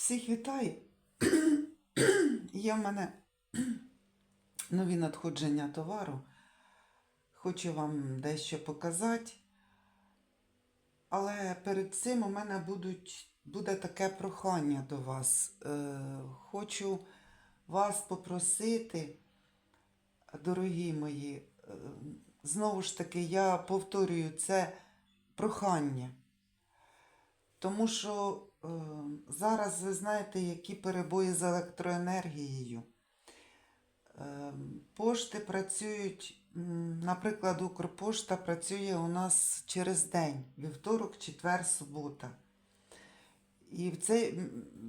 Всіх вітаю. Є в мене нові надходження товару. Хочу вам дещо показати. Але перед цим у мене будуть, буде таке прохання до вас. Е, хочу вас попросити, дорогі мої, е, знову ж таки, я повторюю, це прохання. Тому що зараз ви знаєте, які перебої з електроенергією. Е, пошти працюють, наприклад, Укрпошта працює у нас через день, вівторок, четвер, субота. І в цей,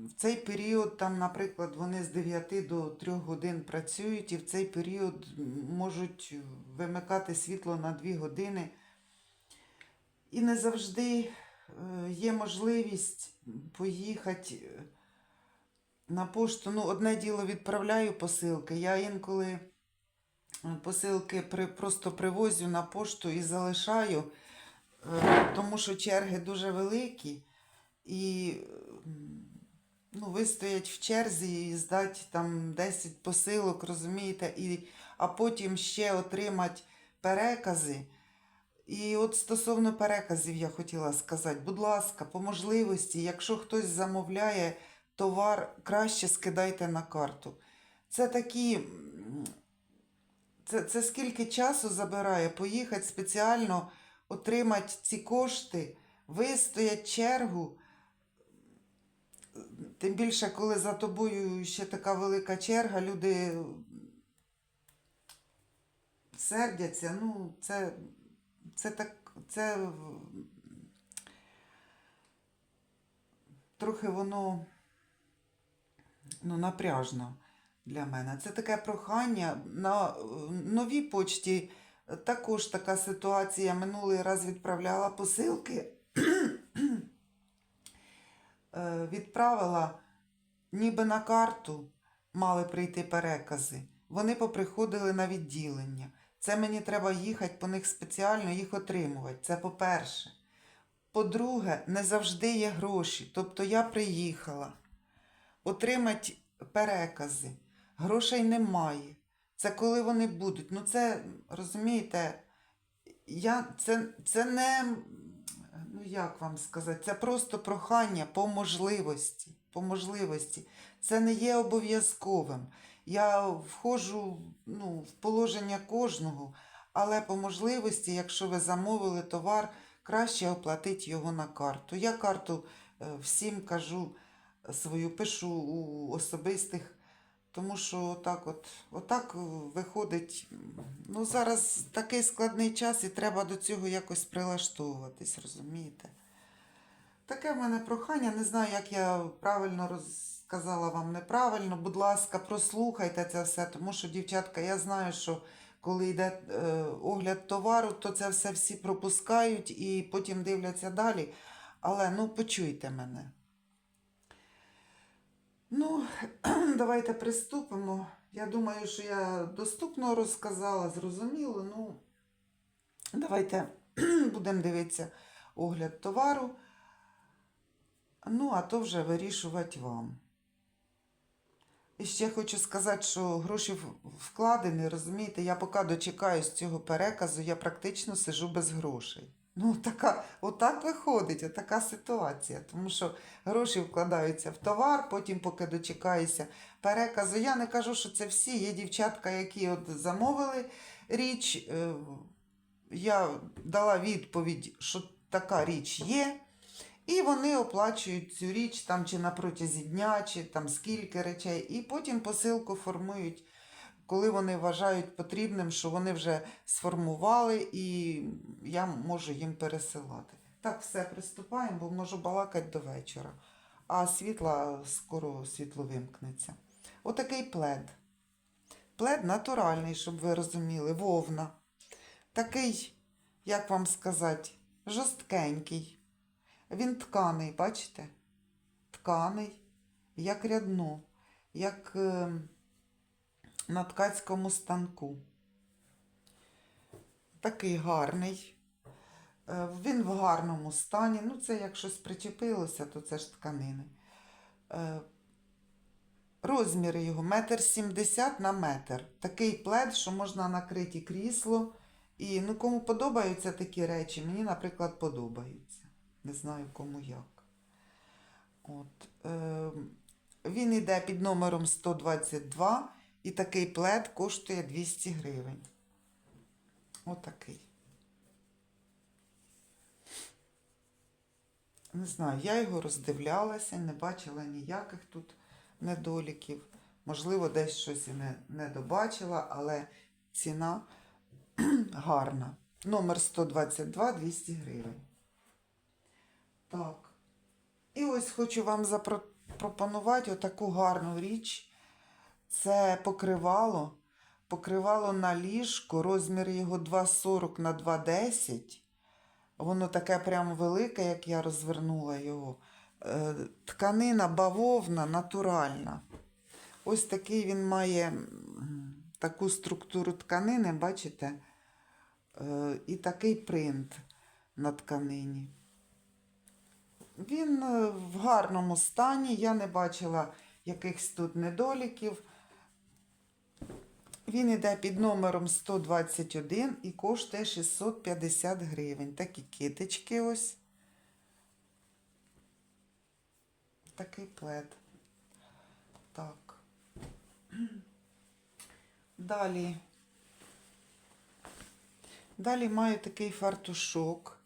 в цей період, там, наприклад, вони з 9 до 3 годин працюють, і в цей період можуть вимикати світло на 2 години. І не завжди е, є можливість поїхати е, на пошту. Ну, одне діло відправляю посилки. Я інколи е, посилки просто привозю на пошту і залишаю, е, тому що черги дуже великі. І ну, вистоять в черзі і здати там 10 посилок, розумієте, і, а потім ще отримати перекази. І от стосовно переказів я хотіла сказати, будь ласка, по можливості, якщо хтось замовляє товар, краще скидайте на карту. Це такі. Це, це скільки часу забирає поїхати спеціально отримати ці кошти, вистоять чергу. Тим більше, коли за тобою ще така велика черга, люди сердяться. Ну, це, це так, це трохи воно ну, напряжно для мене. Це таке прохання. На новій почті також така ситуація. Минулий раз відправляла посилки. Е, Відправила ніби на карту мали прийти перекази. Вони поприходили на відділення. Це мені треба їхати по них спеціально, їх отримувати. Це по-перше. По-друге, не завжди є гроші. Тобто я приїхала отримати перекази. Грошей немає. Це коли вони будуть. Ну, це, розумієте, я, це, це не, ну як вам сказати, це просто прохання по можливості. По можливості. Це не є обов'язковим. Я входжу ну, в положення кожного, але по можливості, якщо ви замовили товар, краще оплатити його на карту. Я карту е, всім кажу свою, пишу у особистих, тому що отак от, отак виходить. Ну, зараз такий складний час і треба до цього якось прилаштовуватись, розумієте? Таке в мене прохання, не знаю, як я правильно розказала вам неправильно. Будь ласка, прослухайте це все, тому що, дівчатка, я знаю, що коли йде е, огляд товару, то це все всі пропускають і потім дивляться далі. Але ну почуйте мене. Ну, давайте приступимо. Я думаю, що я доступно розказала, зрозуміло. Ну, давайте будемо дивитися огляд товару. Ну, а то вже вирішувати вам. І ще хочу сказати, що гроші вкладені, розумієте, я поки дочекаюсь цього переказу, я практично сижу без грошей. Ну, така, отак виходить, отака ситуація. Тому що гроші вкладаються в товар, потім, поки дочекаюся переказу. Я не кажу, що це всі. Є дівчатка, які от замовили річ. е, Я дала відповідь, що така річ є. І вони оплачують цю річ там чи на протязі дня, чи там скільки речей, і потім посилку формують, коли вони вважають потрібним, що вони вже сформували, і я можу їм пересилати. Так, все, приступаємо, бо можу балакати до вечора. А світла скоро світло вимкнеться. Отакий плед. Плед натуральний, щоб ви розуміли, вовна. Такий, як вам сказати, жорсткенький. Він тканий, бачите? Тканий, як рядно, як е, на ткацькому станку. Такий гарний. Е, Він в гарному стані. Ну, це як щось причепилося, то це ж тканини. Е, Розміри його метр сімдесят на метр. Такий плед, що можна накрити крісло. І ну, кому подобаються такі речі, мені, наприклад, подобаються. Не знаю кому як. От, е, він йде під номером 122 і такий плед коштує 200 гривень. Отакий. Не знаю, я його роздивлялася, не бачила ніяких тут недоліків. Можливо, десь щось і не, не добачила, але ціна гарна. Номер 122 200 гривень. Так. І ось хочу вам запропонувати отаку гарну річ. Це покривало. Покривало на ліжко, розмір його 2,40 на 2,10. Воно таке прям велике, як я розвернула його. Е, Тканина бавовна, натуральна. Ось такий він має таку структуру тканини, бачите? Е, І такий принт на тканині. Він е, в гарному стані, я не бачила якихось тут недоліків. Він іде під номером 121 і коштує 650 гривень. Такі китички ось. Такий плед. Так. Далі. Далі маю такий фартушок.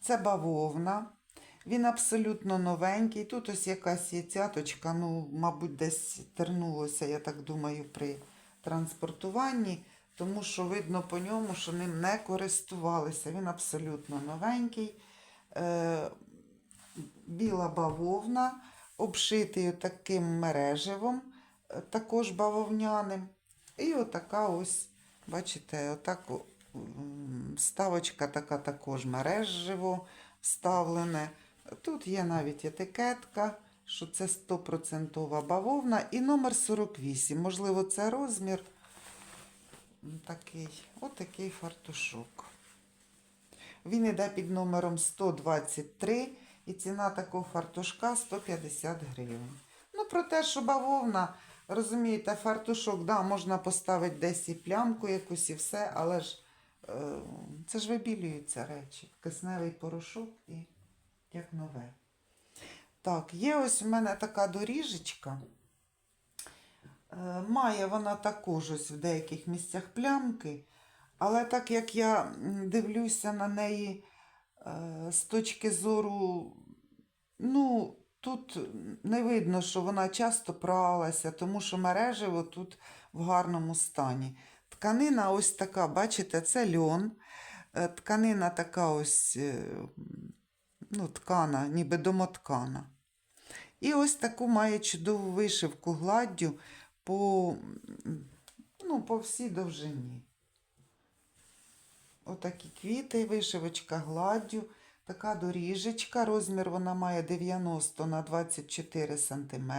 Це бавовна. Він абсолютно новенький. Тут ось якась є цяточка, ну, мабуть, десь тернулося, я так думаю, при транспортуванні, тому що видно по ньому, що ним не користувалися. Він абсолютно новенький. Е, біла бавовна, обшитий таким мереживом, е, також бавовняним. І отака ось, бачите, отак ставочка така також мереживо вставлене. Тут є навіть етикетка, що це 100% бавовна і номер 48. Можливо, це розмір. Такий, отакий фартушок. Він йде під номером 123 і ціна такого фартушка 150 гривень. Ну, про те, що бавовна, розумієте, фартушок, да, можна поставити десь і плямку якусь і все, але ж е, це ж вибілюються речі. Кисневий порошок і як нове. Так, є ось у мене така доріжечка. Е, Має вона також ось в деяких місцях плямки, але так як я дивлюся на неї е, з точки зору, ну, тут не видно, що вона часто пралася, тому що мережево тут в гарному стані. Тканина ось така, бачите, це льон. Е, Тканина така ось, ну, ткана, ніби домоткана. І ось таку має чудову вишивку гладдю по, ну, по всій довжині. Отакі квіти, вишивочка гладдю, така доріжечка. Розмір вона має 90 на 24 см.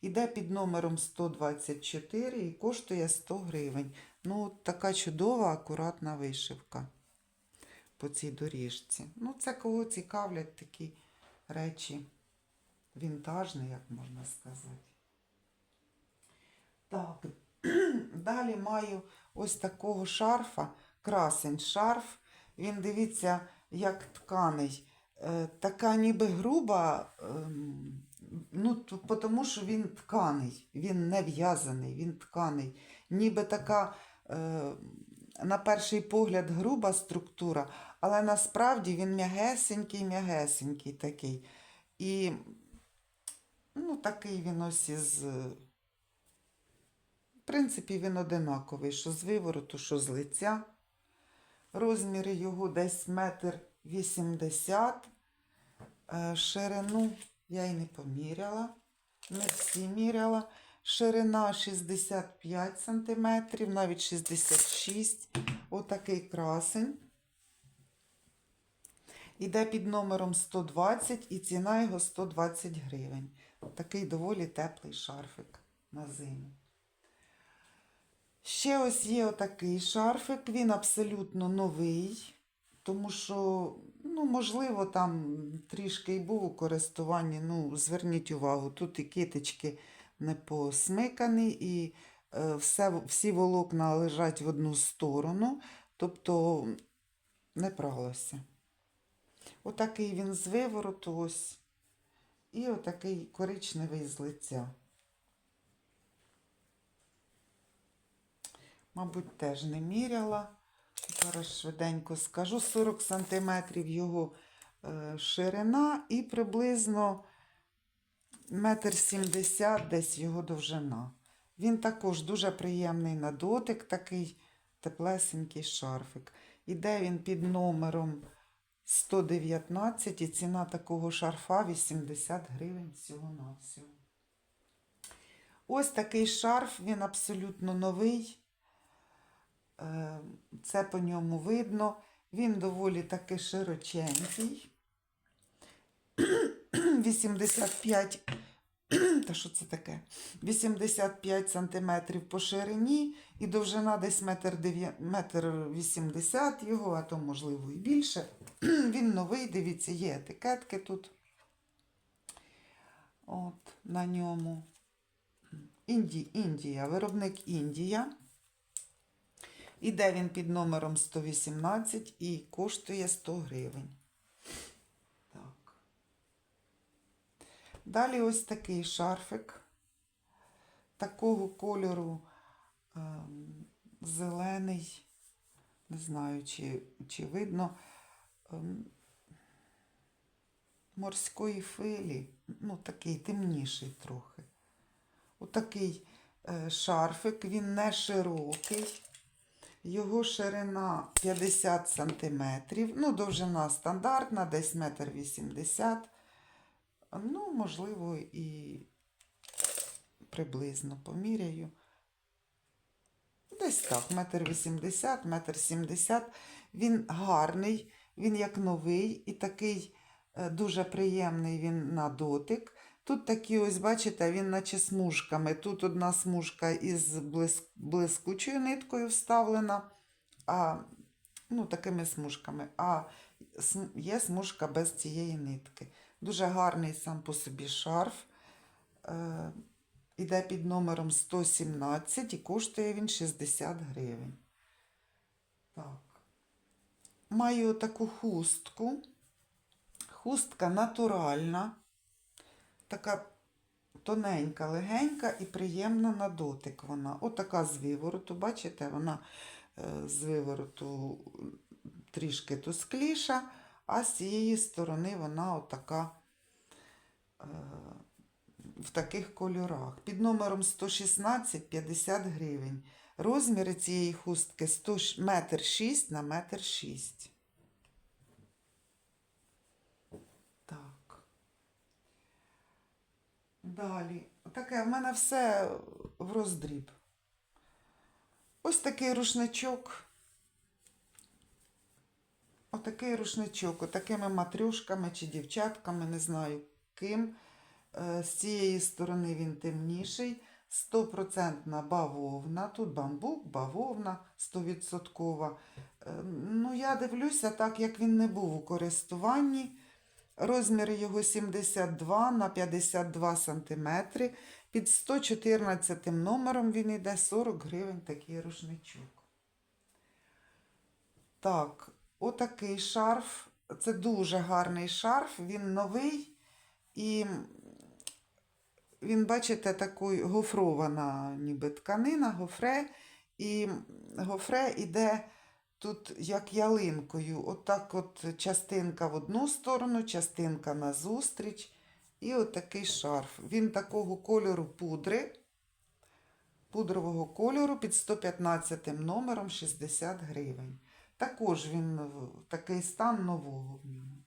Іде під номером 124 і коштує 100 гривень. Ну, от така чудова, акуратна вишивка по цій доріжці. Ну, це кого цікавлять такі речі вінтажні, як можна сказати. Так, далі маю ось такого шарфа, красень шарф. Він дивіться, як тканий. Е, така ніби груба, ем, ну, тому що він тканий, він не в'язаний, він тканий. Ніби така, е, на перший погляд, груба структура, але насправді він м'ягесенький, м'ягесенький такий. І ну, такий він ось із. е, В принципі, він одинаковий, що з вивороту, що з лиця. Розміри його десь метр вісімдесят. Е, Ширину я й не поміряла, не всі міряла. Ширина 65 см, навіть 66 Отакий красень. Іде під номером 120 і ціна його 120 гривень. Такий доволі теплий шарфик на зиму. Ще ось є отакий шарфик, він абсолютно новий. тому що, ну, можливо, там трішки і був у користуванні. Ну, зверніть увагу, тут і китички не посмикані, і е, все, всі волокна лежать в одну сторону, тобто не пралося. Отакий він з вивороту ось. І отакий коричневий з лиця. Мабуть, теж не міряла. Зараз швиденько скажу. 40 см його е, ширина і приблизно метр сімдесят десь його довжина. Він також дуже приємний на дотик, такий теплесенький шарфик. Іде він під номером 119 і ціна такого шарфа 80 гривень всього-навсього. Ось такий шарф, він абсолютно новий. Е, Це по ньому видно. Він доволі таки широченький. 85, та що це таке? 85 сантиметрів по ширині і довжина десь метр 80 його, а то можливо і більше. Він новий, дивіться, є етикетки тут. От на ньому. Інді, Індія, виробник Індія. Іде він під номером 118 і коштує 100 гривень. Так. Далі ось такий шарфик. Такого кольору ем, зелений. Не знаю, чи, чи видно. Ем, морської филі. Ну, такий темніший трохи. Отакий е, шарфик, він не широкий. Його ширина 50 см. Ну, довжина стандартна, десь 1,80 м. Ну, можливо, і приблизно поміряю. Десь так, 1,80 м, 1,70 м. Він гарний, він як новий і такий е, дуже приємний він на дотик. Тут такі, ось, бачите, він наче смужками. Тут одна смужка із блискучою ниткою вставлена, а, ну, такими смужками. А є смужка без цієї нитки. Дуже гарний сам по собі шарф. Е, іде під номером 117 і коштує він 60 гривень. Так. Маю таку хустку. Хустка натуральна така тоненька, легенька і приємна на дотик вона. Отака з вивороту, бачите, вона е, з вивороту трішки тускліша, а з цієї сторони вона отака е, в таких кольорах. Під номером 116 50 гривень. Розміри цієї хустки 100 метр 6 на метр 6. Так. Далі. Таке в мене все в роздріб. Ось такий рушничок. Отакий рушничок, отакими матрюшками чи дівчатками, не знаю ким. Е, З цієї сторони він темніший. 100% бавовна. Тут бамбук, бавовна 100%. Е, Ну, я дивлюся, так як він не був у користуванні. Розмір його 72 на 52 см. Під 114 номером він йде 40 гривень такий рушничок. Так, отакий шарф. Це дуже гарний шарф, він новий і він, бачите, такий гофрована ніби тканина, гофре. І гофре іде тут як ялинкою. Отак от частинка в одну сторону, частинка назустріч. І отакий шарф. Він такого кольору пудри, пудрового кольору під 115 номером 60 гривень. Також він такий стан нового в ньому.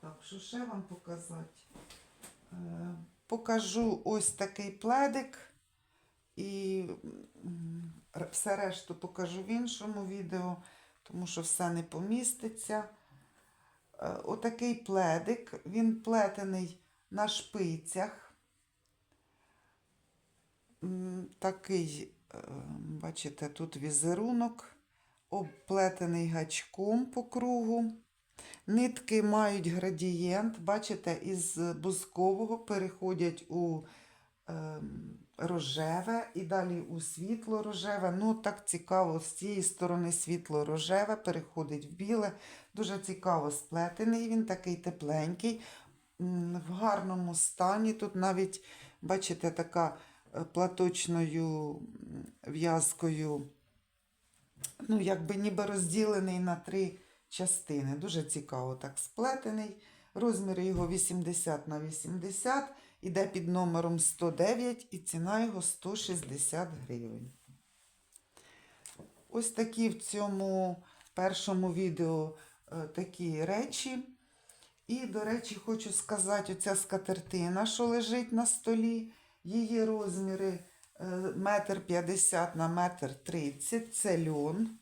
Так, що ще вам показати? Покажу ось такий пледик. І все решту покажу в іншому відео, тому що все не поміститься. Е, Отакий пледик, він плетений на шпицях. Такий, е, бачите, тут візерунок. обплетений гачком по кругу. Нитки мають градієнт, бачите, із бузкового переходять у ем, рожеве і далі у світло рожеве. Ну, так цікаво, з цієї сторони світло рожеве переходить в біле. Дуже цікаво сплетений він, такий тепленький, в гарному стані. Тут навіть, бачите, така е, платочною в'язкою, ну, якби ніби розділений на три частини. Дуже цікаво так сплетений. Розмір його 80 на 80, іде під номером 109 і ціна його 160 гривень. Ось такі в цьому першому відео е, такі речі. І, до речі, хочу сказати, оця скатертина, що лежить на столі, її розміри е, метр п'ятдесят на метр тридцять, це льон.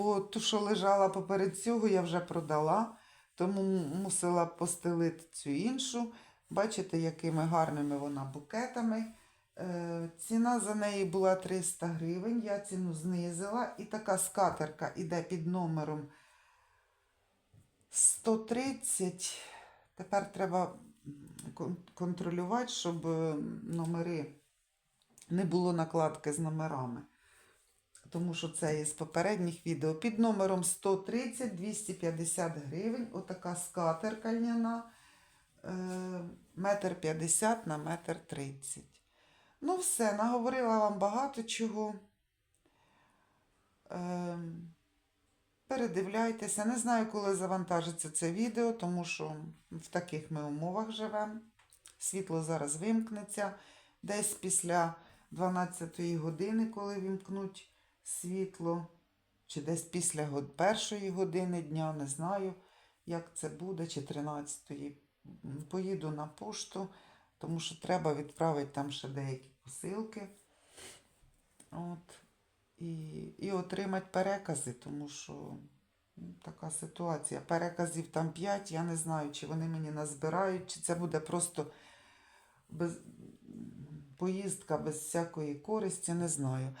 Бо ту, що лежала поперед цього, я вже продала, тому мусила постелити цю іншу. Бачите, якими гарними вона букетами. Е, ціна за неї була 300 гривень, я ціну знизила. І така скатерка іде під номером 130. Тепер треба контролювати, щоб е, номери не було накладки з номерами. Тому що це із попередніх відео. Під номером 130 250 гривень. Отака скатерка льняна. е, Метр 50 на метр 30. Ну, все, наговорила вам багато чого. Ем, Передивляйтеся. Не знаю, коли завантажиться це відео, тому що в таких ми умовах живемо. Світло зараз вимкнеться. Десь після 12 години, коли вімкнуть світло, чи десь після першої години дня, не знаю, як це буде, чи 13-ї. Поїду на пошту, тому що треба відправити там ще деякі посилки. От. І, і отримати перекази, тому що ну, така ситуація. Переказів там 5, я не знаю, чи вони мені назбирають, чи це буде просто без, поїздка без всякої користі, не знаю.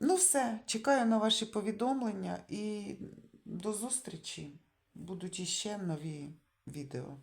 Ну, все, чекаю на ваші повідомлення і до зустрічі. Будуть іще нові відео.